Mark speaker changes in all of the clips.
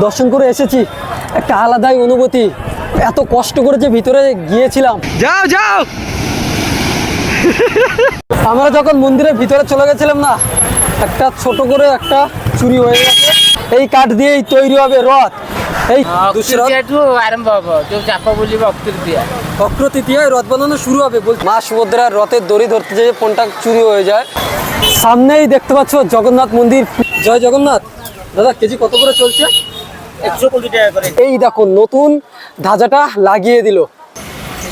Speaker 1: দর্শন করে এসেছি। একটা আলাদাই অনুভূতি। এত কষ্ট করে যে ভিতরে গিয়েছিলাম।
Speaker 2: যাও যাও!
Speaker 1: আমরা যখন মন্দিরের ভিতরে চলে গেছিলাম না একটা ছোট করে একটা চুরি হয়ে গেছে। এই কাঠ দিয়েই তৈরি হবে রথ। এই
Speaker 3: আরম্ভ হবে। চাপা
Speaker 1: বলি অকৃতৃতীয়া রথ বানানো শুরু হবে মা সুভদ্রার রথের দড়ি ধরতে যেয়ে ফোনটা চুরি হয়ে যায়। সামনেই দেখতে পাচ্ছ জগন্নাথ মন্দির। জয় জগন্নাথ। দাদা কেজি কত করে চলছে? এই দেখো নতুন ধাজাটা লাগিয়ে দিল।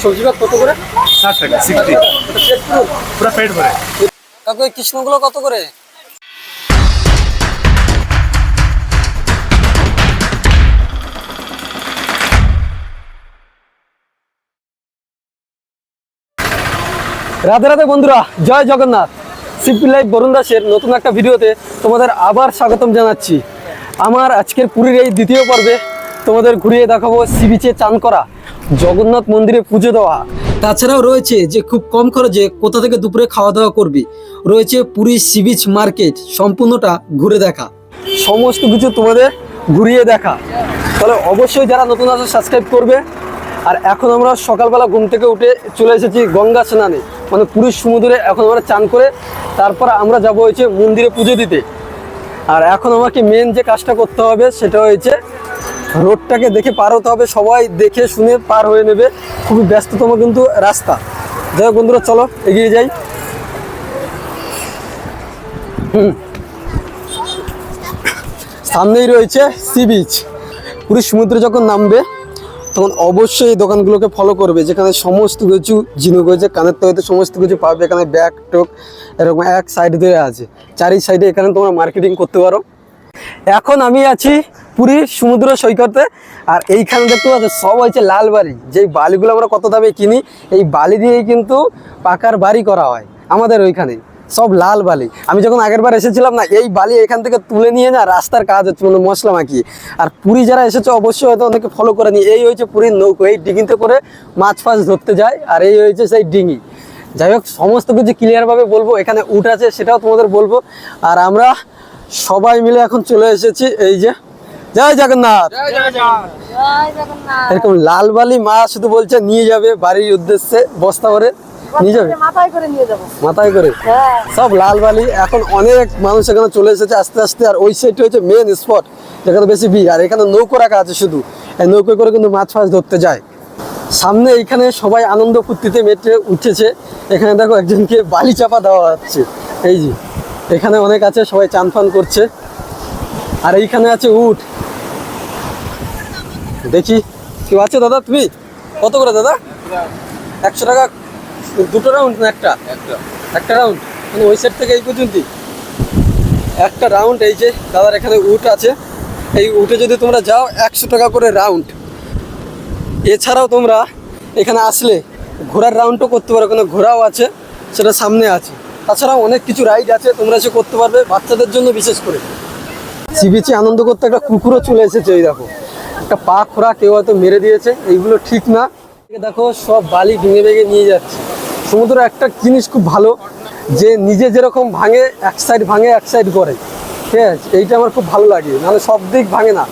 Speaker 1: সবজি ভাগ কত করে?
Speaker 2: ষাট টাকা সিক্সটি পুরো পেট ভরে
Speaker 1: কাকু এই কৃষ্ণগুলো কত করে? রাধে রাধে বন্ধুরা জয় জগন্নাথ। সিপি লাইভ বরুণ দাসের নতুন একটা ভিডিওতে তোমাদের আবার স্বাগতম জানাচ্ছি। আমার আজকের পুরীর এই দ্বিতীয় পর্বে তোমাদের ঘুরিয়ে দেখাবো সি বিচে চান করা, জগন্নাথ মন্দিরে পুজো দেওয়া। তাছাড়াও রয়েছে যে খুব কম খরচে কোথা থেকে দুপুরে খাওয়া দাওয়া করবি, রয়েছে পুরী সি বিচ মার্কেট, সম্পূর্ণটা ঘুরে দেখা। সমস্ত কিছু তোমাদের ঘুরিয়ে দেখা। তাহলে অবশ্যই যারা নতুন আছে সাবস্ক্রাইব করবে। আর এখন আমরা সকালবেলা ঘুম থেকে উঠে চলে এসেছি গঙ্গা স্নানে মানে পুরীর সমুদ্রে এখন আমরা চান করে, তারপর আমরা যাব হয়েছে মন্দিরে পুজো দিতে। আর এখন আমাকে মেন যে কাজটা করতে হবে সেটা হয়েছে রোডটাকে দেখে পার হতে হবে, সবাই দেখে শুনে পার হয়ে নেবে। খুবই ব্যস্ততম কিন্তু রাস্তা। যাই হোক বন্ধুরা, চলো এগিয়ে যাই। সামনেই রয়েছে সি বিচ পুরী সমুদ্রে যখন নামবে তখন অবশ্যই এই দোকানগুলোকে ফলো করবে, যেখানে সমস্ত কিছু হয়েছে কানের তৈরিতে সমস্ত কিছু পাবে, এখানে ব্যাগ টোক, এরকম এক সাইড দিয়ে আছে। চারি সাইডে এখানে তোমরা মার্কেটিং করতে পারো। এখন আমি আছি পুরীর সমুদ্র সৈকতে, আর এইখানে দেখতে পাচ্ছ, সব হয়েছে লাল বাড়ি যেই বালিগুলো আমরা কত দামে কিনি, এই বালি দিয়েই কিন্তু পাকার বাড়ি করা হয় আমাদের ওইখানে। সব লাল বালি। আমি যখন আগের বার এসেছিলাম না এই বালি এখান থেকে তুলে নিয়ে না রাস্তার কাজ হচ্ছে মানে মশলা মাখিয়ে। আর পুরী যারা এসেছে অবশ্যই হয়তো অনেকে ফলো করে নি এই হয়েছে পুরীর নৌকো এই ডিঙিতে করে মাছ ফাছ ধরতে যায় আর এই হয়েছে সেই ডিঙি। যাই হোক সমস্ত কিছু ক্লিয়ারভাবে বলব এখানে উট আছে সেটাও তোমাদের বলব। আর আমরা সবাই মিলে এখন চলে এসেছি এই যে জয় জগন্নাথ। এরকম লাল বালি মা শুধু বলছে নিয়ে যাবে বাড়ির উদ্দেশ্যে বস্তা করে নিয়ে যাবে?
Speaker 4: মাথায় করে নিয়ে যাব।
Speaker 1: মাথায় করে?
Speaker 4: হ্যাঁ।
Speaker 1: সব লাল বালি এখন অনেক মানুষ এখানে চলে এসেছে আস্তে আস্তে আর ওই সাইডটা হচ্ছে মেন স্পট যেখানে বেশি ভিড়। আর এখানে নৌকো রাখা আছে শুধু। এই নৌকো করে কিন্তু মাছ ফাছ ধরতে যায়। সামনে এইখানে সবাই আনন্দ ফুর্তিতে মেটে উঠেছে। এখানে দেখো একজনকে বালি চাপা দেওয়া হচ্ছে। এই যে এখানে অনেক আছে সবাই চান ফান করছে। আর এইখানে আছে উট। দেখি। কেউ আছে দাদা তুমি? কত করে দাদা? একশো টাকা দুটো রাউন্ড না একটা? একটা। রাউন্ড মানে ওই সাইড থেকে এই পর্যন্তই? একটা রাউন্ড এই যে দাদার এখানে উট আছে। এই উটে যদি তোমরা যাও একশো টাকা করে রাউন্ড এছাড়াও তোমরা এখানে আসলে ঘোড়ার রাউন্ডও করতে পারো ওখানে ঘোড়াও আছে সেটা সামনে আছে। তাছাড়াও অনেক কিছু রাইড আছে তোমরা এসে করতে পারবে বাচ্চাদের জন্য বিশেষ করে। সি বিচে আনন্দ করতে একটা কুকুরও চলে এসেছে এই দেখো। একটা পা খোরা কেউ হয়তো মেরে দিয়েছে এইগুলো ঠিক না। দেখো সব বালি ভেঙে ভেঙে নিয়ে যাচ্ছে। সমুদ্র একটা জিনিস খুব ভালো, যে নিজে যেরকম ভাঙে, এক সাইড ভাঙে, এক সাইড করে। ঠিক আছে? এইটা আমার খুব ভালো লাগে। নাহলে সব দিক ভাঙে না।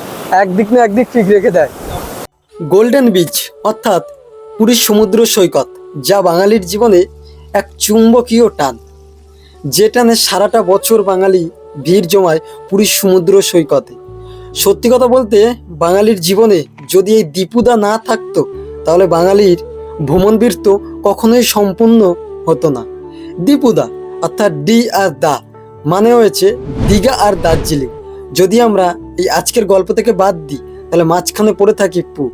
Speaker 1: একদিক না একদিক ঠিক রেখে দেয়। গোল্ডেন বিচ অর্থাৎ পুরীর সমুদ্র সৈকত, যা বাঙালির জীবনে এক চুম্বকীয় টান। যে টানে সারাটা বছর বাঙালি ভিড় জমায় পুরীর সমুদ্র সৈকতে। সত্যি কথা বলতে, বাঙালির জীবনে যদি এই দীপুদা না থাকতো, তাহলে বাঙালির ভ্রমণ বীর তো কখনোই সম্পূর্ণ হতো না। দীপুদা অর্থাৎ ডি আর দা মানে হয়েছে দীঘা আর দার্জিলিং। যদি আমরা এই আজকের গল্প থেকে বাদ দিই, তাহলে মাঝখানে পড়ে থাকি পু।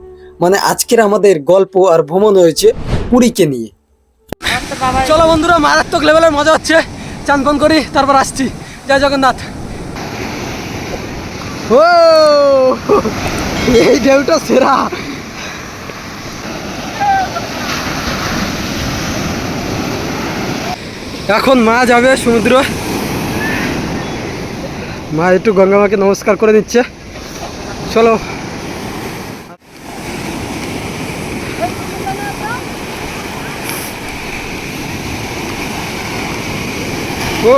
Speaker 1: মানে আজকের আমাদের গল্প আর ভ্রমণ হয়েছে পুরীকে নিয়ে। চলো বন্ধুরা, মারাত্মক লেভেলের মজা হচ্ছে। চান পান করি, তারপর আসছি। জয় জগন্নাথ। ও এই ঢেউটা সেরা। এখন মা যাবে, সমুদ্র। মা একটু গঙ্গা মাকে নমস্কার করে দিচ্ছে চলো। ও!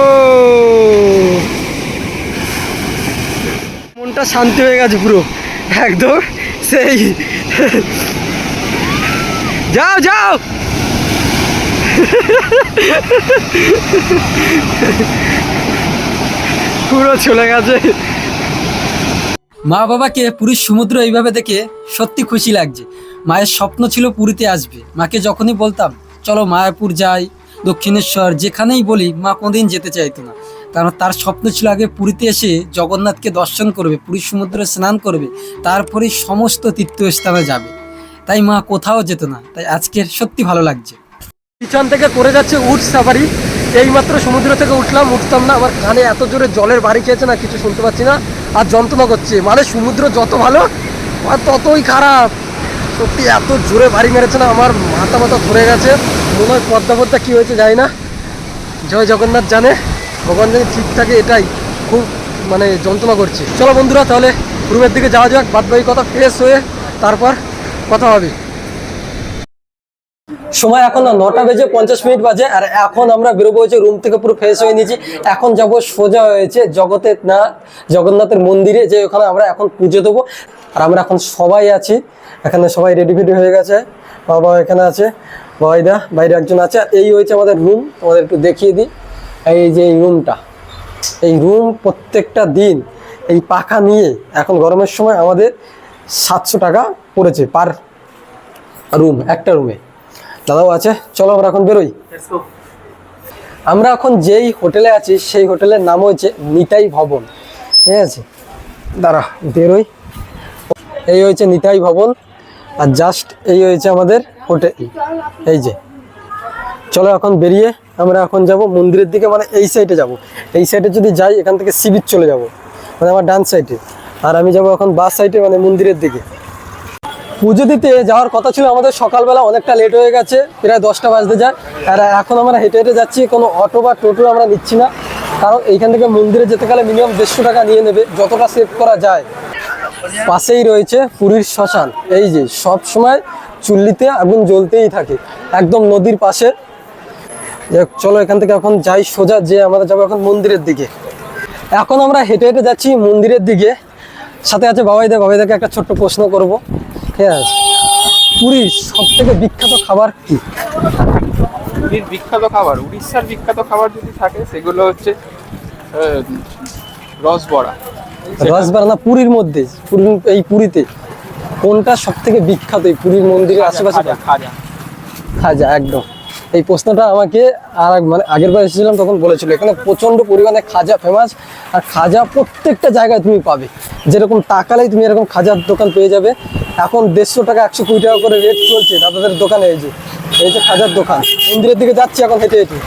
Speaker 1: মনটা শান্তি হয়ে গেছে পুরো। একদম সেই। যাও যাও! পুরো চলে গেছে। মা বাবাকে পুরীর সমুদ্র এইভাবে দেখে সত্যি খুশি লাগছে। মায়ের স্বপ্ন ছিল পুরীতে আসবে। মাকে যখনই বলতাম, চলো মায়াপুর যাই, দক্ষিণেশ্বর, যেখানেই বলি, মা কোনোদিন যেতে চাইতো না। কারণ তার স্বপ্ন ছিল আগে পুরীতে এসে জগন্নাথকে দর্শন করবে, পুরীর সমুদ্রে স্নান করবে, তারপরেই সমস্ত তীর্থস্থানে যাবে। তাই মা কোথাও যেত না। তাই আজকের সত্যি ভালো লাগছে। পিছন থেকে করে যাচ্ছে উঠ সাফারি এইমাত্র সমুদ্র থেকে উঠলাম, উঠতাম না। আমার কানে এত জোরে জলের বাড়ি খেয়েছে না, কিছু শুনতে পাচ্ছি না। আর যন্ত্রণা করছে। মানে সমুদ্র যত ভালো, আর ততই খারাপ। সত্যি এত জোরে বাড়ি মেরেছে না, আমার মাথা মাথা ধরে গেছে। মনে হয় পদ্মা পদ্মা কী হয়েছে জানি না। জয় জগন্নাথ জানে। ভগবান জানি ঠিক থাকে এটাই। খুব মানে যন্ত্রণা করছে। চলো বন্ধুরা, তাহলে রুমের দিকে যাওয়া যাক। বাদ কথা ফ্রেশ হয়ে তারপর কথা হবে। সময় এখন নটা বেজে পঞ্চাশ মিনিট বাজে, আর এখন আমরা বেরোবো হচ্ছে রুম থেকে পুরো ফ্রেশ হয়ে নিয়েছি। এখন যাব সোজা হয়েছে জগতের না, জগন্নাথের মন্দিরে, যে ওখানে আমরা এখন পুজো দেবো। আর আমরা এখন সবাই আছি, এখানে সবাই রেডি ফেডি হয়ে গেছে। বাবা এখানে আছে বাবাইদা বাইরে একজন আছে। এই হয়েছে আমাদের রুম তোমাদের একটু দেখিয়ে দিই। এই যে এই রুমটা এই রুম প্রত্যেকটা দিন এই পাখা নিয়ে এখন গরমের সময় আমাদের সাতশো টাকা পড়েছে পার রুম একটা রুমে দাদাও আছে চলো আমরা এখন বেরোই। আমরা এখন যেই হোটেলে আছি সেই হোটেলের নাম হচ্ছে নিতাই ভবন। ঠিক আছে? দাঁড়া বেরোই। এই হয়েছে নিতাই ভবন আর জাস্ট এই হয়েছে আমাদের হোটেল। এই যে। চলো এখন বেরিয়ে আমরা এখন যাব মন্দিরের দিকে মানে এই সাইডে যাব। এই সাইডে যদি যাই এখান থেকে সিবিচ চলে যাব। মানে আমার ডান সাইডে আর আমি যাব এখন বাস সাইডে মানে মন্দিরের দিকে। পুজো দিতে যাওয়ার কথা ছিল। আমাদের সকালবেলা অনেকটা লেট হয়ে গেছে, প্রায় দশটা বাজতে যায়। আর এখন আমরা হেঁটে হেঁটে যাচ্ছি, কোনো অটো বা টোটো আমরা নিচ্ছি না। কারণ এইখান থেকে মন্দিরে যেতে গেলে মিনিমাম দেড়শো টাকা নিয়ে নেবে, যতটা সেভ করা যায়। পাশেই রয়েছে পুরীর শ্মশান। এই যে, সব সময় চুল্লিতে আগুন জ্বলতেই থাকে, একদম নদীর পাশে। চলো এখান থেকে এখন যাই সোজা যে আমরা যাব এখন মন্দিরের দিকে। এখন আমরা হেঁটে হেঁটে যাচ্ছি মন্দিরের দিকে। সাথে আছে বাবাইদা বাবাইদাকে একটা ছোট্ট প্রশ্ন করব। ঠিক পুরীর সব থেকে বিখ্যাত খাবার কি?
Speaker 4: পুরীর বিখ্যাত খাবার উড়িষ্যার বিখ্যাত খাবার যদি থাকে সেগুলো হচ্ছে রসবড়া।
Speaker 1: রসবড়া না পুরীর মধ্যে পুরীর এই পুরীতে। কোনটা সব থেকে বিখ্যাত এই পুরীর মন্দিরের আশেপাশে?
Speaker 4: খাজা। খাজা
Speaker 1: একদম। এই প্রশ্নটা আমাকে আর মানে আগের বার এসেছিলাম তখন বলেছিল, এখানে প্রচণ্ড পরিমাণে খাজা ফেমাস আর খাজা প্রত্যেকটা জায়গায় তুমি পাবে। যেরকম টাকালেই তুমি এরকম খাজার দোকান পেয়ে যাবে। এখন দেড়শো টাকা, একশো কুড়ি টাকা করে রেট চলছে দাদাদের দোকানে এই যে এই যে খাজার দোকান। মন্দিরের দিকে যাচ্ছি এখন হেঁটে হেঁটে।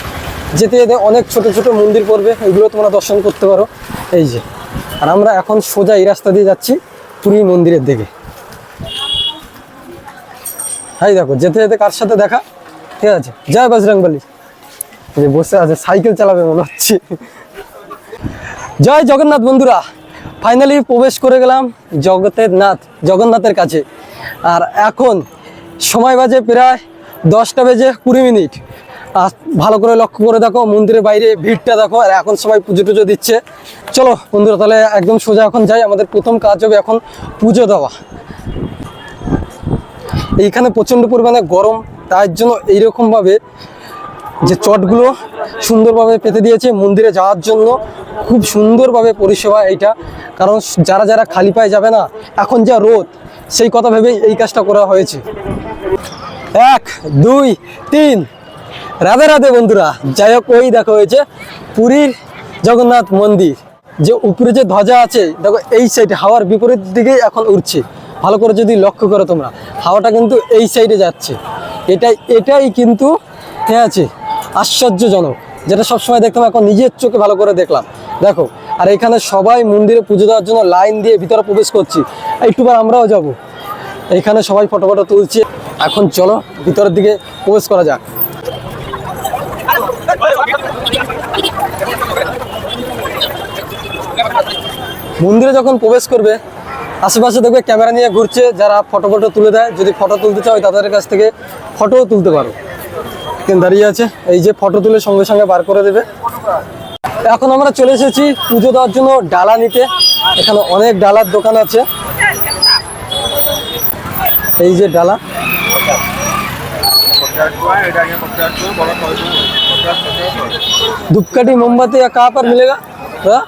Speaker 1: যেতে যেতে অনেক ছোট ছোট মন্দির পড়বে ওইগুলো তোমরা দর্শন করতে পারো। এই যে, আর আমরা এখন সোজা এই রাস্তা দিয়ে যাচ্ছি পুরী মন্দিরের দিকে। হাই, দেখো, যেতে যেতে কার সাথে দেখা? ঠিক আছে, জয় বজরংবলী এই যে বসে আছে, সাইকেল চালাবে মনে হচ্ছে। জয় জগন্নাথ বন্ধুরা ফাইনালি প্রবেশ করে গেলাম জগতের নাথ, জগন্নাথের কাছে। আর এখন সময় বাজে প্রায় দশটা বেজে কুড়ি মিনিট। আর ভালো করে লক্ষ্য করে দেখো, মন্দিরের বাইরে ভিড়টা দেখো, আর এখন সবাই পুজো টুজো দিচ্ছে। চলো বন্ধুরা, তাহলে একদম সোজা এখন যাই, আমাদের প্রথম কাজ হবে এখন পুজো দেওয়া। এইখানে প্রচণ্ড পরিমাণে গরম তার জন্য এইরকমভাবে যে চটগুলো সুন্দরভাবে পেতে দিয়েছে মন্দিরে যাওয়ার জন্য, খুব সুন্দরভাবে পরিষেবা এইটা। কারণ যারা যারা খালি পায়ে যাবে না, এখন যা রোদ, সেই কথা ভেবেই এই কাজটা করা হয়েছে। এক, দুই, তিন। রাধে রাধে বন্ধুরা, যাই হোক, ওই দেখা হয়েছে পুরীর জগন্নাথ মন্দির। যে উপরে যে ধ্বজা আছে, দেখো, এই সাইডে হাওয়ার বিপরীত দিকেই এখন উঠছে ভালো করে যদি লক্ষ্য করো তোমরা, হাওয়াটা কিন্তু এই সাইডে যাচ্ছে। এটাই এটাই কিন্তু ঠিক আছে, আশ্চর্যজনক, যেটা সবসময় দেখতাম, এখন নিজের চোখে ভালো করে দেখলাম। দেখো, আর এখানে সবাই মন্দিরে পুজো দেওয়ার জন্য লাইন দিয়ে ভিতরে প্রবেশ করছি। একটুবার আমরাও যাব। এখানে সবাই ফটো ফটো তুলছে। এখন চলো, ভিতরের দিকে প্রবেশ করা যাক। মন্দিরে যখন প্রবেশ করবে আশেপাশে দেখবে ক্যামেরা নিয়ে ঘুরছে, যারা ফটো ফটো তুলে দেয়, যদি ফটো তুলতে চাও, তাদের কাছ থেকে ফটোও তুলতে পারো। দাঁড়িয়ে আছে? এই যে ফটো তুলে সঙ্গে সঙ্গে বার করে দেবে। এখন আমরা চলে এসেছি পুজো দেওয়ার জন্য ডালা নিতে। এখানে অনেক ডালার দোকান আছে। এই যে ডালা। ধূপকাঠি, মোমবাতি কাপ আর মিলেগা? হ্যাঁ?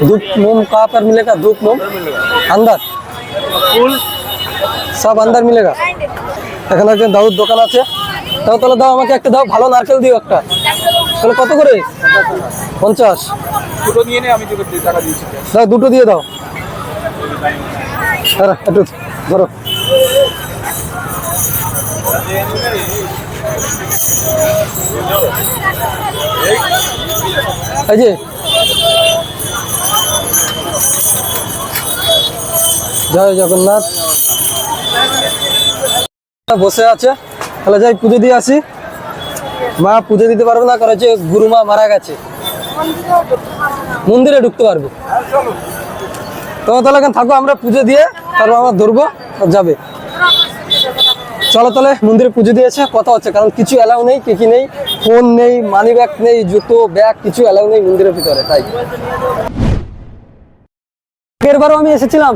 Speaker 1: धूप मोम कहाँ पर मिलेगा धूप मोम अंदर
Speaker 2: ফুল
Speaker 1: সব আন্দার মিলেগা এখানে একটা দাউদ দোকান আছে তাও তাহলে দাও আমাকে একটা দাও ভালো নারকেল দিও একটা তাহলে কত করে পঞ্চাশ
Speaker 4: দুটো নিয়ে নে আমি তোকে টাকা দিয়েছি
Speaker 1: দাও দুটো দিয়ে দাও আরে একটু ধরো এই যে জয় জগন্নাথ। বসে আছে। তাহলে যাই, পুজো দিয়ে আসি। মা পুজো দিতে পারবে না, কারণ হচ্ছে গুরুমা মারা গেছে। মন্দিরে ঢুকতে পারবে। তোমার তাহলে এখানে থাকো, আমরা পুজো দিয়ে তারপর আমরা ধরবো যাবে। চলো তাহলে, মন্দিরে পুজো দিয়েছে, কথা হচ্ছে, কারণ কিছু অ্যালাউ নেই, কি কি নেই ফোন নেই মানি ব্যাগ নেই, জুতো ব্যাগ কিছু অ্যালাউ নেই মন্দিরের ভিতরে, তাই। এরবারও আমি এসেছিলাম।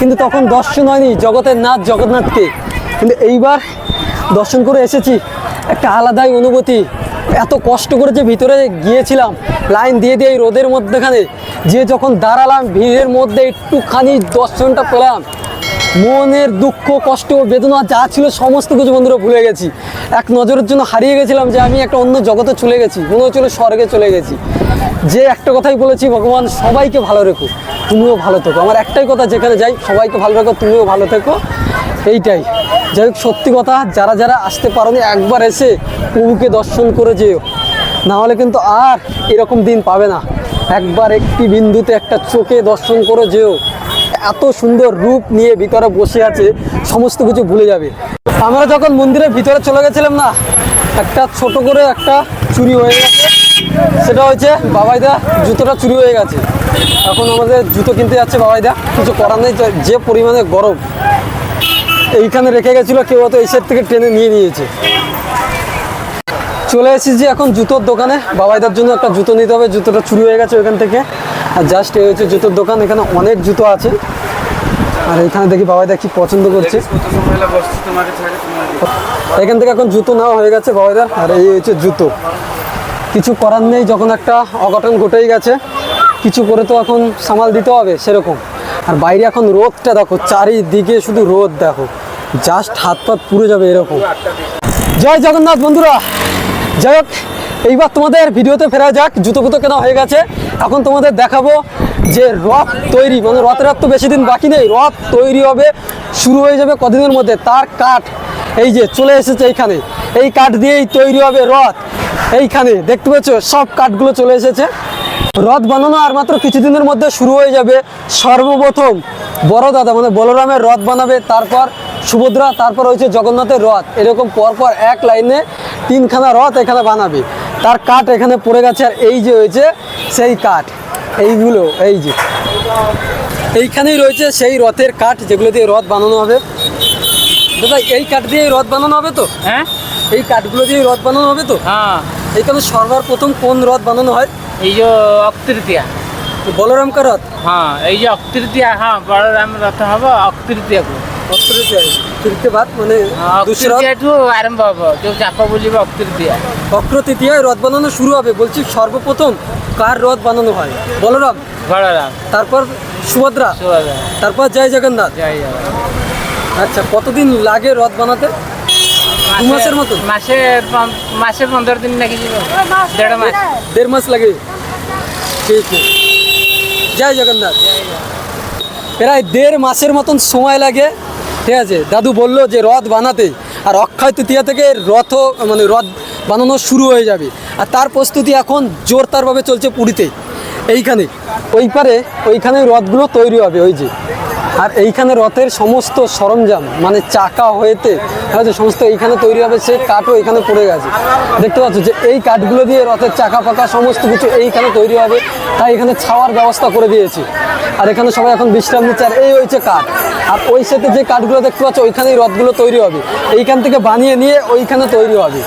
Speaker 1: কিন্তু তখন দর্শন হয়নি, জগতের নাথ জগন্নাথকে। কিন্তু এইবার দর্শন করে এসেছি, একটা আলাদাই অনুভূতি। এত কষ্ট করে যে ভিতরে গিয়েছিলাম, লাইন দিয়ে দিয়ে এই রোদের মধ্যেখানে, যে যখন দাঁড়ালাম, ভিড়ের মধ্যে একটুখানি দর্শনটা পেলাম মনের দুঃখ, কষ্ট, বেদনা, যা ছিল সমস্ত কিছু বন্ধুরা ভুলে গেছি। এক নজরের জন্য হারিয়ে গেছিলাম যে আমি একটা অন্য জগতে চলে গেছি, মনে হচ্ছিল স্বর্গে চলে গেছি। যে একটা কথাই বলেছি, ভগবান সবাইকে ভালো রেখো, তুমিও ভালো থেকো। আমার একটাই কথা, যেখানে যাই, সবাইকে ভালো রেখো, তুমিও ভালো থেকো। এইটাই। যাই হোক, সত্যি কথা, যারা যারা আসতে পারোনি, একবার এসে প্রভুকে দর্শন করে যেও। না হলে কিন্তু আর এরকম দিন পাবে না। একবার একটি বিন্দুতে একটা চোখে দর্শন করে যেও। এত সুন্দর রূপ নিয়ে ভিতরে বসে আছে, সমস্ত কিছু ভুলে যাবে। আমরা যখন মন্দিরের ভিতরে চলে গেছিলাম না, একটা ছোট করে একটা চুরি হয়ে গেছে। সেটা হচ্ছে বাবাইদা, জুতোটা চুরি হয়ে গেছে। এখন আমাদের জুতো কিনতে যাচ্ছে বাবাইদা। কিছু করার নেই যে- যে পরিমাণে গরম। এইখানে রেখে গেছিল, কেউ হয়তো সাইড থেকে টেনে নিয়ে নিয়েছে। চলে এসেছি এখন জুতোর দোকানে। বাবাইদার জন্য একটা জুতো নিতে হবে, জুতোটা চুরি হয়ে গেছে ওইখান থেকে। আর জাস্ট এই হচ্ছে জুতোর দোকান এখানে অনেক জুতো আছে। আর এখানে দেখি বাবাইদা কি পছন্দ করছে। এখান থেকে এখন জুতো নেওয়া হয়ে গেছে বাবাইদার আর এই হচ্ছে জুতো। কিছু করার নেই যখন একটা অঘটন ঘটেই গেছে কিছু করে তো এখন সামাল দিতে হবে সেরকম। আর বাইরে এখন রোদটা দেখো চারিদিকে শুধু রোদ দেখো। জাস্ট হাত পাত পুড়ে যাবে এরকম। জয় জগন্নাথ বন্ধুরা। যাই হোক এইবার তোমাদের ভিডিওতে ফেরা যাক জুতো ফুতো কেনা হয়ে গেছে। এখন তোমাদের দেখাবো যে রথ তৈরি মানে রথের রথ তো বেশি দিন বাকি নেই, রথ তৈরি হবে, শুরু হয়ে যাবে কদিনের মধ্যে, তার কাঠ এই যে চলে এসেছে এইখানে। এই কাঠ দিয়েই তৈরি হবে রথ। এইখানে দেখতে পাচ্ছ সব কাঠগুলো চলে এসেছে। রথ বানানো আর মাত্র কিছুদিনের মধ্যে শুরু হয়ে যাবে সর্বপ্রথম বড় দাদা মানে বলরামের রথ বানাবে তারপর সুভদ্রা তারপর হচ্ছে জগন্নাথের রথ এরকম পরপর এক লাইনে তিনখানা রথ এখানে বানাবে। তার কাঠ এখানে পড়ে গেছে আর এই যে হয়েছে সেই কাঠ। এইগুলো এই যে। এইখানেই রয়েছে সেই রথের কাঠ যেগুলো দিয়ে রথ বানানো হবে। দাদা এই কাঠ দিয়ে রথ বানানো হবে তো?
Speaker 3: হ্যাঁ।
Speaker 1: এই কাঠগুলো দিয়ে রথ বানানো হবে তো?
Speaker 3: হ্যাঁ।
Speaker 1: এইখানে সর্বপ্রথম কোন রথ বানানো হয়?
Speaker 3: এই যে অকতৃতীয়া
Speaker 1: বলরাম রথ
Speaker 3: হ্যাঁ এই যে অকতৃতীয়া হ্যাঁ বলরাম রথ হব অকতৃতীয়াକୁ
Speaker 1: তৃতীয় ভাত আরম্ভ রথ বানানো শুরু হবে বলছি সর্বপ্রথম কার রথ বানানো হয়? বলরাম।
Speaker 3: বলরাম।
Speaker 1: তারপর
Speaker 3: সুভদ্রা।
Speaker 1: তারপর জয় জগন্নাথ।
Speaker 3: জয়
Speaker 1: আচ্ছা কতদিন লাগে রথ বানাতে? মাসের মতো
Speaker 3: মাসে মাসে পনেরো দিন নাকি দেড় মাস।
Speaker 1: দেড় মাস লাগে? ঠিক জয় জগন্নাথ। প্রায় দেড় মাসের মতন সময় লাগে, ঠিক আছে। দাদু বলল যে রথ বানাতে, আর অক্ষয় তৃতীয়া থেকে রথ মানে রথ বানানো শুরু হয়ে যাবে। আর তার প্রস্তুতি এখন জোরদারভাবে চলছে পুরীতে, এইখানে। ওই পারে, ওইখানে রথগুলো তৈরি হবে, ওই যে। আর এইখানে রথের সমস্ত সরঞ্জাম মানে চাকা হয়েতে হয়তো সমস্ত এইখানে তৈরি হবে, সেই কাঠও এখানে পড়ে গেছে। দেখতে পাচ্ছ যে এই কাঠগুলো দিয়ে রথের চাকা পাকা সমস্ত কিছু এইখানে তৈরি হবে, তাই এখানে ছাওয়ার ব্যবস্থা করে দিয়েছি। আর এখানে সবাই এখন বিশ্রাম নিচ্ছে, আর এই হচ্ছে কাঠ। আর ওই সাথে যে কাঠগুলো দেখতে পাচ্ছ, ওইখানেই রথগুলো তৈরি হবে। এইখান থেকে বানিয়ে নিয়ে ওইখানে তৈরি হবে।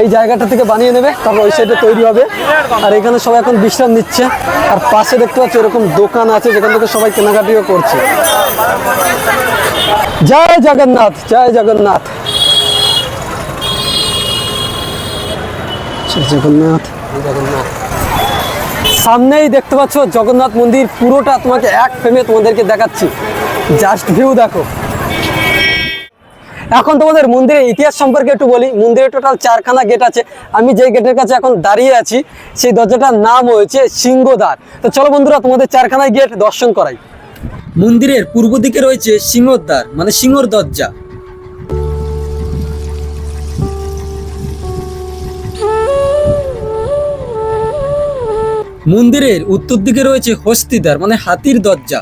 Speaker 1: এই জায়গাটা থেকে বানিয়ে নেবে, তারপর ওই সাইডে তৈরি হবে। আর এখানে সবাই এখন বিশ্রাম নিচ্ছে। আর পাশে দেখতে পাচ্ছ এরকম দোকান আছে, যেখান থেকে সবাই কেনাকাটিও করছে। জয় জগন্নাথ জয় জগন্নাথ। জগন্নাথ জগন্নাথ। সামনেই দেখতে পাচ্ছ জগন্নাথ মন্দির, পুরোটা তোমাকে এক ফ্রেমে তোমাদেরকে দেখাচ্ছি। জাস্ট ভিউ দেখো। এখন তোমাদের মন্দিরের ইতিহাস সম্পর্কে একটু বলি। মন্দিরে টোটাল চারখানা গেট আছে। আমি যেই গেটের কাছে এখন দাঁড়িয়ে আছি, সেই দরজাটার নাম হয়েছে সিংহদ্বার। তো চলো বন্ধুরা, তোমাদের চারখানায় গেট দর্শন করাই। মন্দিরের পূর্ব দিকে রয়েছে সিংহদ্বার মানে সিংহর দরজা। মন্দিরের উত্তর দিকে রয়েছে হস্তিদ্বার মানে হাতির দরজা।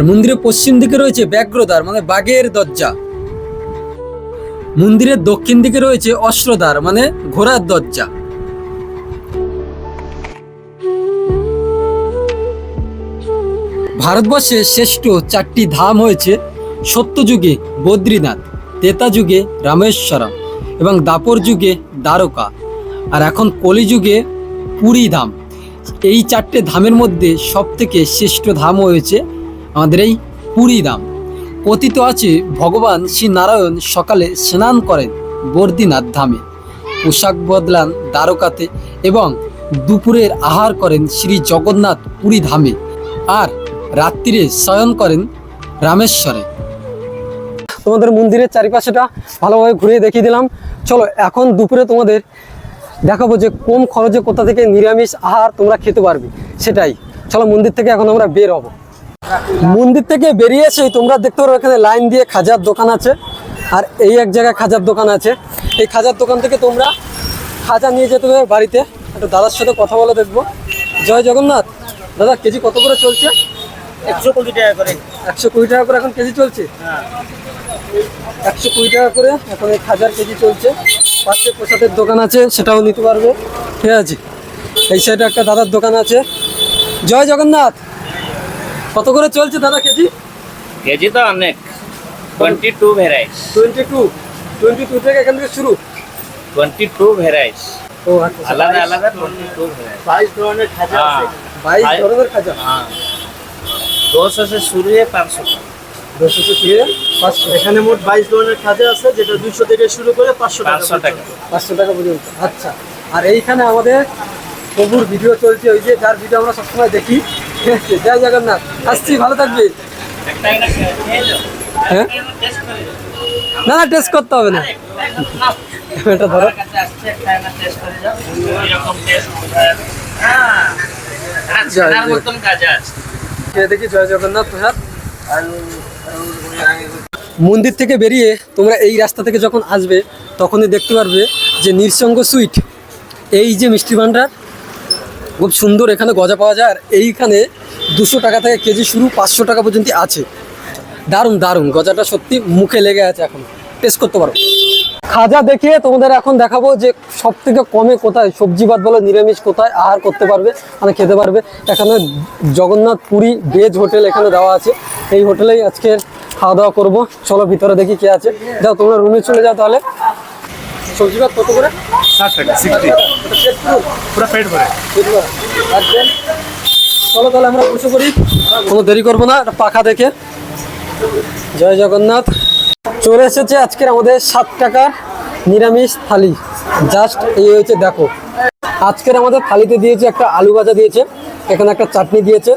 Speaker 1: আর মন্দিরের পশ্চিম দিকে রয়েছে ব্যাঘ্রদ্বার মানে বাঘের দরজা। মন্দিরের দক্ষিণ দিকে রয়েছে অশ্রদ্বার মানে ঘোড়ার দরজা। ভারতবর্ষে শ্রেষ্ঠ চারটি ধাম হয়েছে সত্যযুগে বদ্রীনাথ তেতা যুগে রামেশ্বরম এবং দাপর যুগে দ্বারকা। আর এখন কলিযুগে পুরী ধাম এই চারটে ধামের মধ্যে সবথেকে শ্রেষ্ঠ ধাম হয়েছে আমাদের এই পুরী ধাম। কথিত আছে, ভগবান শ্রী নারায়ণ সকালে স্নান করেন বদ্রীনাথ ধামে। পোশাক বদলান দ্বারকাতে এবং দুপুরের আহার করেন শ্রী জগন্নাথ পুরী ধামে আর রাত্রিরে শয়ন করেন রামেশ্বরে। তোমাদের মন্দিরের চারিপাশেটা ভালোভাবে ঘুরিয়ে দেখিয়ে দিলাম। চলো, এখন দুপুরে তোমাদের দেখাবো যে কম খরচে কোথা থেকে নিরামিষ আহার তোমরা খেতে পারবে, সেটাই। চলো, মন্দির থেকে এখন আমরা বের হব। মন্দির থেকে বেরিয়ে এসেই তোমরা দেখতে পারো এখানে লাইন দিয়ে খাজার দোকান আছে। আর এই এক জায়গায় খাজার দোকান আছে। এই খাজার দোকান থেকে তোমরা খাজা নিয়ে যেতে হবে বাড়িতে। একটা দাদার সাথে কথা বলে দেখব। জয় জগন্নাথ। দাদা কেজি কত করে চলছে?
Speaker 2: একশো কোটি টাকা করে।
Speaker 1: একশো কুড়ি টাকা করে এখন কেজি চলছে? একশো কুড়ি টাকা করে এখন এক হাজার কেজি চলছে। পাশে প্রসাদের দোকান আছে সেটাও নিতে পারবে। ঠিক আছে। এই সাইডে একটা দাদার দোকান আছে। জয় জগন্নাথ। কত করে চলছে দাদা কেজি?
Speaker 3: কেজি তো অনেক। Twenty two ভ্যারাইস
Speaker 1: twenty two twenty two থেকে এখান থেকে শুরু?
Speaker 3: টোয়েন্টি টু ভ্যারাইস
Speaker 1: ও আচ্ছা, আচ্ছা
Speaker 3: আলাদা আলাদা টোয়েন্টি টু ভ্যারাইস
Speaker 2: বাইশ ধরনের খাজা আছে।
Speaker 1: বাইশ ধরনের খাজা?
Speaker 3: হ্যাঁ। দোশো সে শুরু হয়ে পাঁচশো
Speaker 1: দোশো সে শুরু পাঁচশো।
Speaker 2: এখানে মোট বাইশ ধরনের খাজা আছে যেটা দুশো থেকে শুরু করে পাঁচশো
Speaker 3: পাঁচশো টাকা।
Speaker 1: পাঁচশো টাকা পর্যন্ত। আচ্ছা। আর এইখানে আমাদের প্রভুর ভিডিও চলছে। ওই যে যার ভিডিও আমরা সবসময় দেখি জয় জগন্নাথ। আসছি, ভালো থাকবে। হ্যাঁ? না না টেস্ট করতে হবে না। এটা ধরো। দেখি, জয় জগন্নাথ প্রসাদ। মন্দির থেকে বেরিয়ে তোমরা এই রাস্তা থেকে যখন আসবে, তখনই দেখতে পারবে যে নিঃসঙ্গ সুইট। এই যে মিষ্টি ভাণ্ডার খুব সুন্দর এখানে গজা পাওয়া যায়। আর এইখানে দুশো টাকা থেকে কেজি শুরু পাঁচশো টাকা পর্যন্ত আছে। দারুণ দারুণ। গজাটা সত্যি মুখে লেগে আছে এখন। টেস্ট করতে পারো। খাজা দেখিয়ে তোমাদের এখন দেখাবো যে সব থেকে কমে কোথায়, সবজি ভাত বলো, নিরামিষ কোথায় আহার করতে পারবে মানে খেতে পারবে। এখানে জগন্নাথ পুরী ভেজ হোটেল এখানে দেওয়া আছে। এই হোটেলেই আজকে খাওয়া দাওয়া করব। চলো ভিতরে দেখি কে আছে। যাও, তোমরা রুমে চলে যাও তাহলে। সবজি ভাত কত করে?
Speaker 2: ষাট টাকা সিক্সটি।
Speaker 1: পুরো?
Speaker 2: পেট ভরে?
Speaker 1: চলো তাহলে আমরা বসে করি কোনো দেরি করব না পাখা দেখে। জয় জগন্নাথ। চলে এসেছে আজকের আমাদের সাত টাকার নিরামিষ থালি। জাস্ট এই হয়েছে দেখো। আজকের আমাদের থালিতে দিয়েছে একটা আলু ভাজা দিয়েছে এখানে একটা চাটনি দিয়েছে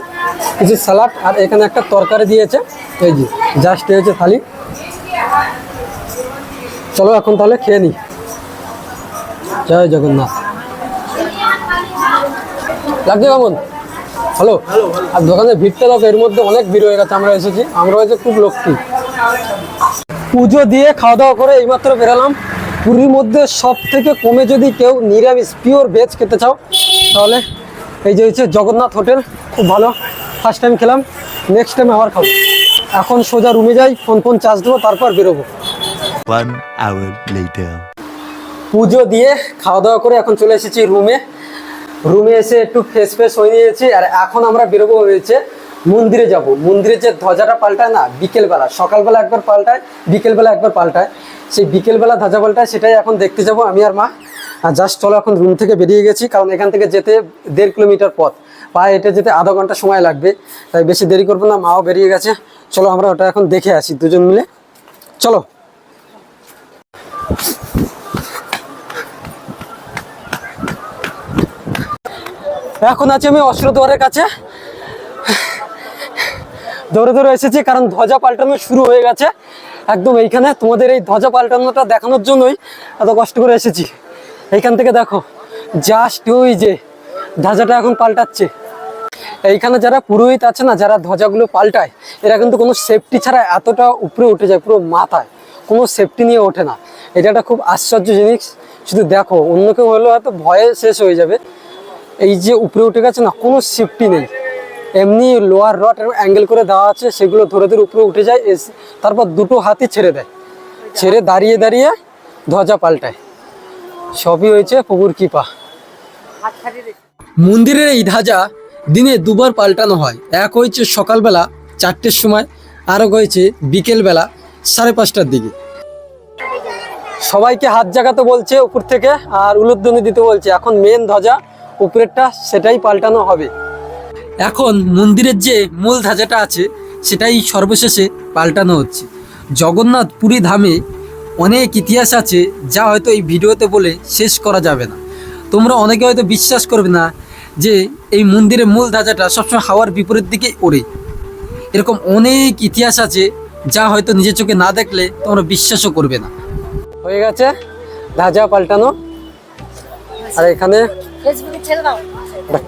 Speaker 1: কিছু স্যালাড আর এখানে একটা তরকারি দিয়েছে। এই যে জাস্ট এই হয়েছে থালি। চলো এখন তাহলে খেয়ে নিই। জয় জগন্নাথ। লাগছে কেমন হ্যালো আর দোকানে ভিড়টা দেখো এর মধ্যে অনেক ভিড় হয়ে গেছে আমরা এসেছি। আমরা হয়েছে খুব লক্ষ্মী। পুজো দিয়ে খাওয়া দাওয়া করে এইমাত্র বেরালাম। পুরীর মধ্যে সব থেকে কমে যদি কেউ নিরামিষ পিওর ভেজ খেতে চাও তাহলে এই যে হচ্ছে জগন্নাথ হোটেল খুব ভালো। ফার্স্ট টাইম খেলাম নেক্সট টাইম আবার খাব। এখন সোজা রুমে যাই ফোন ফোন চার্জ দেবো তারপর বেরোবো।
Speaker 5: One hour later.
Speaker 1: পুজো দিয়ে খাওয়া দাওয়া করে এখন চলে এসেছি রুমে। রুমে এসে একটু ফ্রেশ ফ্রেশ হয়ে নিয়েছি আর এখন আমরা বেরোবো হয়েছে মন্দিরে যাব। মন্দিরে যে ধ্বজাটা পাল্টায় না, বিকেলবেলা, সকালবেলা একবার পাল্টায়, বিকেলবেলা একবার পাল্টায়। সেই বিকেলবেলা ধ্বজা পাল্টায় সেটাই এখন দেখতে যাব আমি আর মা। জাস্ট চলো এখন রুম থেকে বেরিয়ে গেছি, কারণ এখান থেকে যেতে দেড় কিলোমিটার পথ। পায়ে হেঁটে যেতে আধা ঘণ্টা সময় লাগবে, তাই বেশি দেরি করব না, মাও বেরিয়ে গেছে। চলো আমরা ওটা এখন দেখে আসি দুজন মিলে। চলো। এখন আছি আমি অস্ত্র কাছে। দৌড়ে দৌড়ে এসেছি, কারণ ধ্বজা পাল্টানো শুরু হয়ে গেছে। একদম এইখানে তোমাদের এই ধ্বজা পাল্টানোটা দেখানোর জন্যই এত কষ্ট করে এসেছি। এইখান থেকে দেখো জাস্ট ওই যে ধ্বজাটা এখন পাল্টাচ্ছে। এইখানে যারা পুরোহিত আছে না, যারা ধ্বজাগুলো পাল্টায়, এরা কিন্তু কোনো সেফটি ছাড়া এতটা উপরে উঠে যায়, পুরো মাথায়। কোনো সেফটি নিয়ে ওঠে না। এটা একটা খুব আশ্চর্য জিনিস। শুধু দেখো, অন্য কেউ হলেও হয়তো ভয়ে শেষ হয়ে যাবে। এই যে উপরে উঠে গেছে না, কোনো সেফটি নেই। এমনি লোয়ার রড অ্যাঙ্গেল করে দেওয়া আছে, সেগুলো ধরে ধরে উপরে উঠে যায় তারপর দুটো হাতি ছেড়ে দেয়। ছেড়ে দাঁড়িয়ে দাঁড়িয়ে ধ্বজা পাল্টায়। সবই হয়েছে পুকুর কৃপা। মন্দিরের এই ধ্বজা দিনে দুবার পাল্টানো হয়। এক হয়েছে সকালবেলা, চারটের সময়, আর এক হয়েছে বিকেলবেলা, সাড়ে পাঁচটার দিকে। সবাইকে হাত জাগাতে বলছে উপর থেকে, আর উলুধ্বনি দিতে বলছে। এখন মেন ধ্বজা উপরেরটা সেটাই পাল্টানো হবে। এখন মন্দিরের যে মূল ধাজাটা আছে সেটাই সর্বশেষে পাল্টানো হচ্ছে। জগন্নাথ পুরী ধামে অনেক ইতিহাস আছে যা হয়তো এই ভিডিওতে বলে শেষ করা যাবে না। তোমরা অনেকে হয়তো বিশ্বাস করবে না যে এই মন্দিরের মূল ধাজাটা সবসময় হাওয়ার বিপরীত দিকে ওড়ে। এরকম অনেক ইতিহাস আছে যা হয়তো নিজের চোখে না দেখলে তোমরা বিশ্বাসও করবে না। হয়ে গেছে ধাজা পাল্টানো। আর এখানে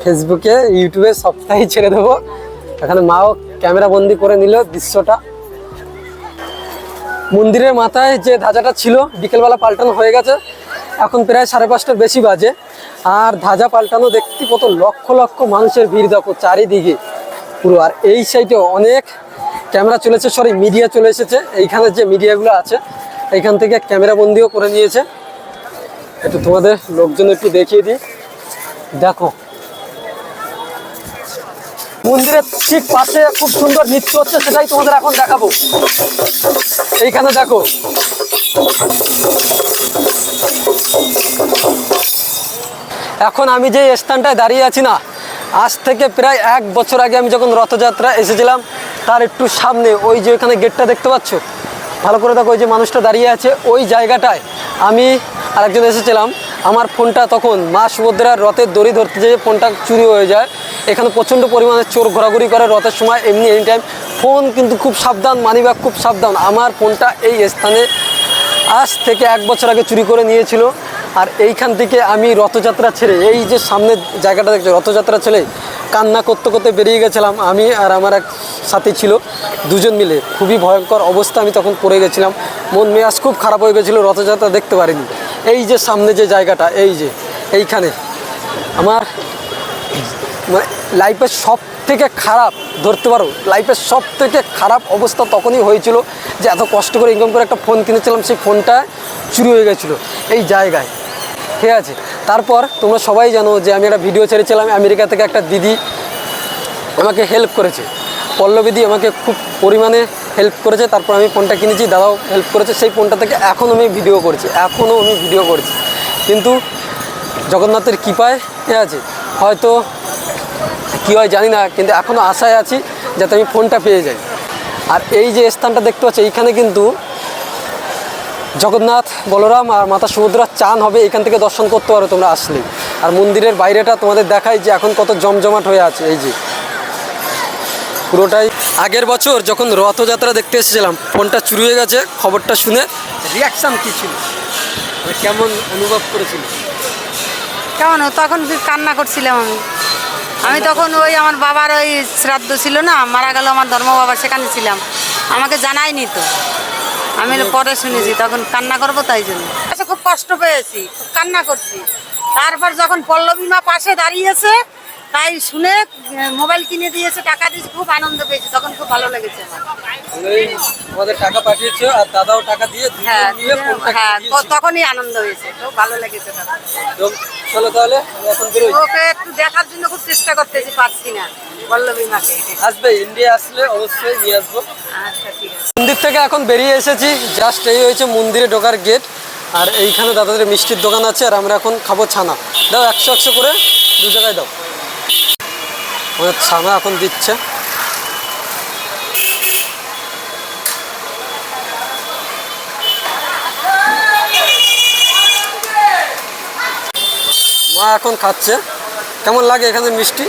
Speaker 6: ফেসবুকে
Speaker 1: ইউটিউবে সপ্তাহে ছেড়ে দেবো। এখানে মাও ক্যামেরা বন্দি করে নিল দৃশ্যটা। মন্দিরের মাথায় যে ধাজাটা ছিল, বিকেলবেলা পাল্টানো হয়ে গেছে। এখন প্রায় সাড়ে পাঁচটার বেশি বাজে। আর ধাজা পাল্টানো দেখতে কত লক্ষ লক্ষ মানুষের ভিড়, দেখো চারিদিকে পুরো। আর এই সাইডে অনেক ক্যামেরা চলেছে সরি মিডিয়া চলে এসেছে। এইখানে যে মিডিয়াগুলো আছে, এইখান থেকে ক্যামেরা বন্দিও করে নিয়েছে। একটু তোমাদের লোকজন একটু দেখিয়ে দিই। দেখো। মন্দিরের ঠিক পাশে খুব সুন্দর নৃত্য হচ্ছে, সেটাই তোমাদের এখন দেখাবো। এইখানে দেখো। এখন আমি যে স্থানটায় দাঁড়িয়ে আছি না, আজ থেকে প্রায় এক বছর আগে আমি যখন রথযাত্রা এসেছিলাম, তার একটু সামনে, ওই যে ওখানে গেটটা দেখতে পাচ্ছ? ভালো করে দেখো, ওই যে মানুষটা দাঁড়িয়ে আছে, ওই জায়গাটায় আমি আরেকজন এসেছিলাম। আমার ফোনটা তখন মা সুভদ্রার রথের দড়ি ধরতে যেয়ে ফোনটা চুরি হয়ে যায়। এখানে প্রচণ্ড পরিমাণে চোর ঘোরাঘুরি করে রথের সময়, এমনি এনি টাইম ফোন কিন্তু খুব সাবধান, মানিব্যাগ খুব সাবধান। আমার ফোনটা এই স্থানে আজ থেকে এক বছর আগে চুরি করে নিয়েছিল। আর এইখান থেকে আমি রথযাত্রা ছেড়ে, এই যে সামনের জায়গাটা দেখছ, রথযাত্রা ছেড়ে কান্না করতে করতে বেরিয়ে গেছিলাম। আমি আর আমার এক সাথী ছিল, দুজন মিলে। খুবই ভয়ঙ্কর অবস্থা আমি তখন পড়ে গেছিলাম। মন মেয়াজ খুব খারাপ হয়ে গেছিল, রথযাত্রা দেখতে পারিনি। এই যে সামনে যে জায়গাটা, এই যে, এইখানে। আমার মানে লাইফের সব থেকে খারাপ, ধরতে পারো লাইফের সব থেকে খারাপ অবস্থা তখনই হয়েছিল যে এত কষ্ট করে ইনকাম করে একটা ফোন কিনেছিলাম, সেই ফোনটা চুরি হয়ে গেছিল এই জায়গায়। ঠিক আছে? তারপর তোমরা সবাই জানো যে আমি একটা ভিডিও ছেড়েছিলাম আমেরিকা থেকে একটা দিদি আমাকে হেল্প করেছে। পল্লবীদি আমাকে খুব পরিমাণে হেল্প করেছে, তারপর আমি ফোনটা কিনেছি, দাদাও হেল্প করেছে, সেই ফোনটা থেকে এখনও আমি ভিডিও করছি, এখনও আমি ভিডিও করছি। কিন্তু জগন্নাথের কৃপায় ঠিক আছে, হয়তো কী হয় জানি না, কিন্তু এখনও আশায় আছি যাতে আমি ফোনটা পেয়ে যাই। আর এই যে স্থানটা দেখতে পাচ্ছি, এইখানে কিন্তু জগন্নাথ, বলরাম আর মাতা সমুদ্রার চান হবে, এখান থেকে দর্শন করতে পারো তোমরা আসলে আর মন্দিরের বাইরেটা তোমাদের দেখাই যে এখন কত জমজমাট হয়ে আছে, এই যে। পুরোটাই। আগের বছর যখন রথযাত্রা দেখতে এসেছিলাম, ফোনটা চুরি হয়ে গেছে, খবরটা শুনে রিয়াকশান কী ছিল? মানে কেমন অনুভব করেছিল?
Speaker 6: কেমন? তখন কান্না করছিলাম আমি? আমি তখন ওই আমার বাবার ওই শ্রাদ্ধ ছিল না, মারা গেল আমার ধর্ম বাবা, সেখানে ছিলাম। আমাকে জানায়নি তো। আমি পরে শুনেছি, তখন কান্না করব তাই জন্য। আচ্ছা খুব কষ্ট পেয়েছি কান্না করছি। তারপর যখন পল্লবী মা পাশে দাঁড়িয়েছে তাই শুনে মোবাইল কিনে দিয়েছে টাকা দিয়েছে খুব আনন্দ পেয়েছি তখন খুব ভালো লেগেছে আমার।
Speaker 1: টাকা পাঠিয়েছো আর দাদাও টাকা দিয়ে
Speaker 6: হ্যাঁ হ্যাঁ তখনই আনন্দ হয়েছে খুব ভালো লেগেছে
Speaker 1: চলো তাহলে আমি এখন বেরোই।
Speaker 6: ওকে একটু দেখার জন্য খুব চেষ্টা করতেছি পারছি না পল্লবী মাকে।
Speaker 1: আসবে ইন্ডিয়া আসলে অবশ্যই নিয়ে আসব।
Speaker 6: আচ্ছা ঠিক আছে।
Speaker 1: মন্দির থেকে এখন বেরিয়ে এসেছি জাস্ট এই হয়েছে মন্দিরে ঢোকার গেট আর এইখানে দাদাদের মিষ্টির দোকান আছে আর আমরা এখন খাব ছানা। দাও একশো একশো করে দু জায়গায় দাও। আমাদের ছানা এখন দিচ্ছে। মা এখন খাচ্ছে। কেমন লাগে এখানে মিষ্টি?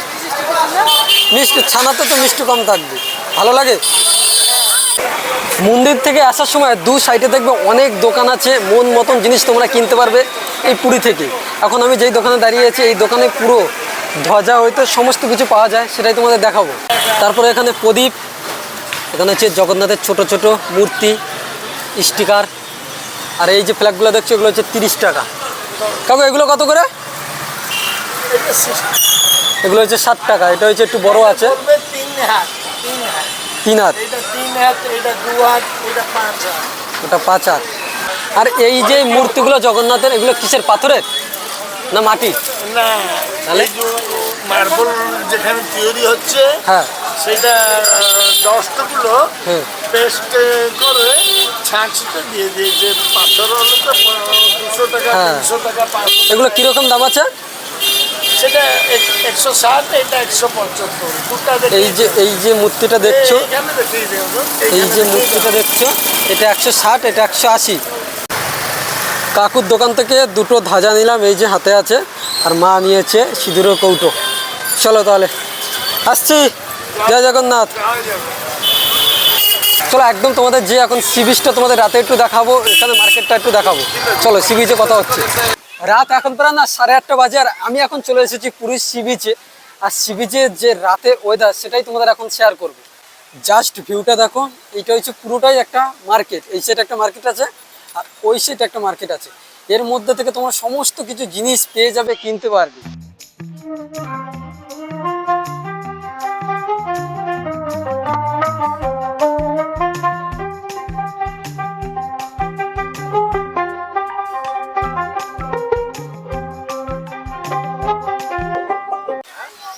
Speaker 1: মিষ্টি, ছানাতে তো মিষ্টি কম থাকবে। ভালো লাগে? মন্দির থেকে আসার সময় দু সাইডে দেখবে অনেক দোকান আছে, মন মতন জিনিস তোমরা কিনতে পারবে এই পুরী থেকে। এখন আমি যেই দোকানে দাঁড়িয়ে আছি, এই দোকানে পুরো ধ্বজা হইতে সমস্ত কিছু পাওয়া যায়, সেটাই তোমাদের দেখাবো। তারপরে এখানে প্রদীপ, এখানে হচ্ছে জগন্নাথের ছোট ছোট মূর্তি, স্টিকার, আর এই যে ফ্ল্যাগগুলো দেখছ, এগুলো হচ্ছে তিরিশ টাকা। কাকু, এগুলো কত করে? এগুলো হচ্ছে ষাট টাকা, এটা হচ্ছে একটু বড় আছে।
Speaker 2: তিন হাত।
Speaker 1: ওটা পাঁচ হাত। আর এই যে মূর্তিগুলো জগন্নাথের, এগুলো কিসের পাথরের? না মাটি?
Speaker 2: না
Speaker 1: তাহলে?
Speaker 2: মার্বল যেখানে তৈরি হচ্ছে
Speaker 1: হ্যাঁ।
Speaker 2: সেটা দশটাগুলো পেস্ট করে ছাঁচতে দিয়ে দিয়েছে। পাথর হলে তো দুশো টাকা
Speaker 1: হ্যাঁ।
Speaker 2: তিনশো টাকা পাঁচশো
Speaker 1: এগুলো কীরকম দাম আছে?
Speaker 2: সেটা একশো ষাট এটা একশো পঁচাত্তর। দুটা
Speaker 1: এই যে এই যে মূর্তিটা দেখছ এই যে মূর্তিটা দেখছ এটা একশো ষাট এটা একশো আশি। কাকুর দোকান থেকে দুটো ধাজা নিলাম, এই যে হাতে আছে, আর মা নিয়েছে সিঁদুরের কৌটো। চলো তাহলে, আসছি। জয় জগন্নাথ। চলো, একদম তোমাদের যে এখন সি বিচটা তোমাদের রাতে একটু দেখাবো, এখানে মার্কেটটা একটু দেখাবো। চলো, সি বিচে কথা হচ্ছে। রাত এখন প্রায় না সাড়ে আটটা বাজে, আর আমি এখন চলে এসেছি পুরীর সি বিচে। আর সি বিচের যে রাতে ওয়েদার সেটাই তোমাদের এখন শেয়ার করব। জাস্ট ভিউটা দেখো, এইটা হচ্ছে পুরোটাই একটা মার্কেট এই সাইড একটা মার্কেট আছে। আর ওই সাইড একটা মার্কেট আছে। এর মধ্যে থেকে তোমার সমস্ত কিছু জিনিস পেয়ে যাবে, কিনতে পারবে।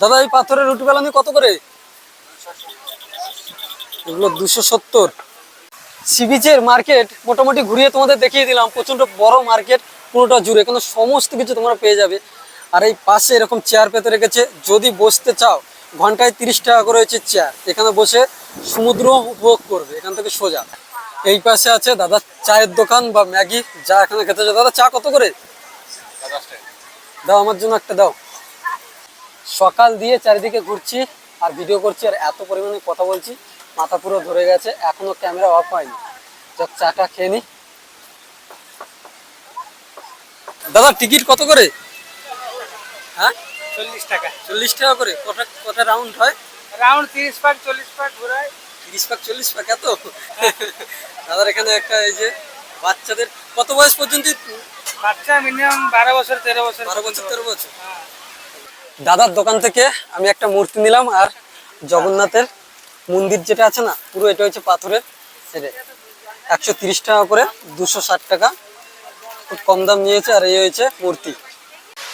Speaker 1: দাদা, এই পাথরের রুটি বেলানি কত করে? এগুলো দুশো সত্তর। সি বিচের মার্কেট মোটামুটি ঘুরিয়ে তোমাদের দেখিয়ে দিলাম। প্রচণ্ড বড় মার্কেট, পুরোটা জুড়ে। কিন্তু সমস্ত কিছু তোমরা পেয়ে যাবে। আর এই পাশে এরকম চেয়ার পেতে রেখেছে। যদি বসতে চাও, ঘন্টায় তিরিশ টাকা করে হচ্ছে চেয়ার এখানে বসে সমুদ্র উপভোগ করবে। এখান থেকে সোজা। এই পাশে আছে দাদা চায়ের দোকান বা ম্যাগি। যা এখানে খেতে চাও। দাদা চা কত করে? দাও, আমার জন্য একটা দাও। সকাল দিয়ে চারিদিকে ঘুরছি আর ভিডিও করছি আর এত পরিমাণে কথা বলছি। মাথা পুরো ধরে গেছে এখনও ক্যামেরা অফ হয়নি। যাক চাটা খেয়ে নি। দাদা টিকিট কত করে? হ্যাঁ?
Speaker 3: চল্লিশ টাকা।
Speaker 1: চল্লিশ টাকা করে? কটা কটা রাউন্ড হয়?
Speaker 3: রাউন্ড তিরিশ পাক চল্লিশ পাক ঘোরায়।
Speaker 1: তিরিশ পাক চল্লিশ পাক এত? দাদার এখানে একটা এই যে বাচ্চাদের কত বয়স পর্যন্ত?
Speaker 3: বাচ্চা মিনিমাম বারো বছর তেরো বছর
Speaker 1: বারো বছর তেরো বছর। দাদার দোকান থেকে আমি একটা মূর্তি নিলাম আর জগন্নাথের মন্দির যেটা আছে না, পুরো এটা হচ্ছে পাথরের সেটা। একশো তিরিশ টাকা করে, দুশো ষাট টাকা। খুব কম দাম নিয়েছে, আর এই হয়েছে মূর্তি।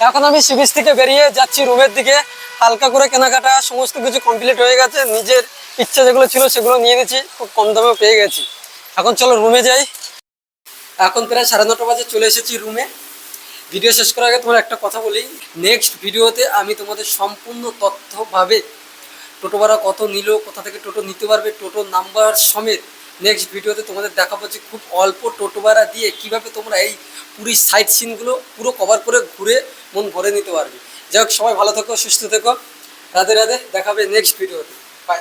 Speaker 1: এখন আমি সিবিচ থেকে বেরিয়ে যাচ্ছি রুমের দিকে। হালকা করে কেনাকাটা, সমস্ত কিছু কমপ্লিট হয়ে গেছে। নিজের ইচ্ছা যেগুলো ছিল সেগুলো নিয়ে নিয়েছি, খুব কম দামে পেয়ে গেছি। এখন চলো রুমে যাই। এখন প্রায় সাড়ে নটা বাজে, চলে এসেছি রুমে। ভিডিও শেষ করার আগে তোমার একটা কথা বলি। নেক্সট ভিডিওতে আমি তোমাদের সম্পূর্ণ তথ্যভাবে টোটো ভাড়া কত নিল, কোথা থেকে টোটো নিতে পারবে টোটো নাম্বার সমেত নেক্সট ভিডিওতে তোমাদের দেখাবো যে খুব অল্প টোটো ভাড়া দিয়ে কীভাবে তোমরা এই পুরীর সাইট সিনগুলো পুরো কভার করে ঘুরে মন ভরে নিতে পারবে। যাই হোক, সবাই ভালো থেকো, সুস্থ থেকো। রাধে রাধে, দেখাবে নেক্সট ভিডিওতে বাই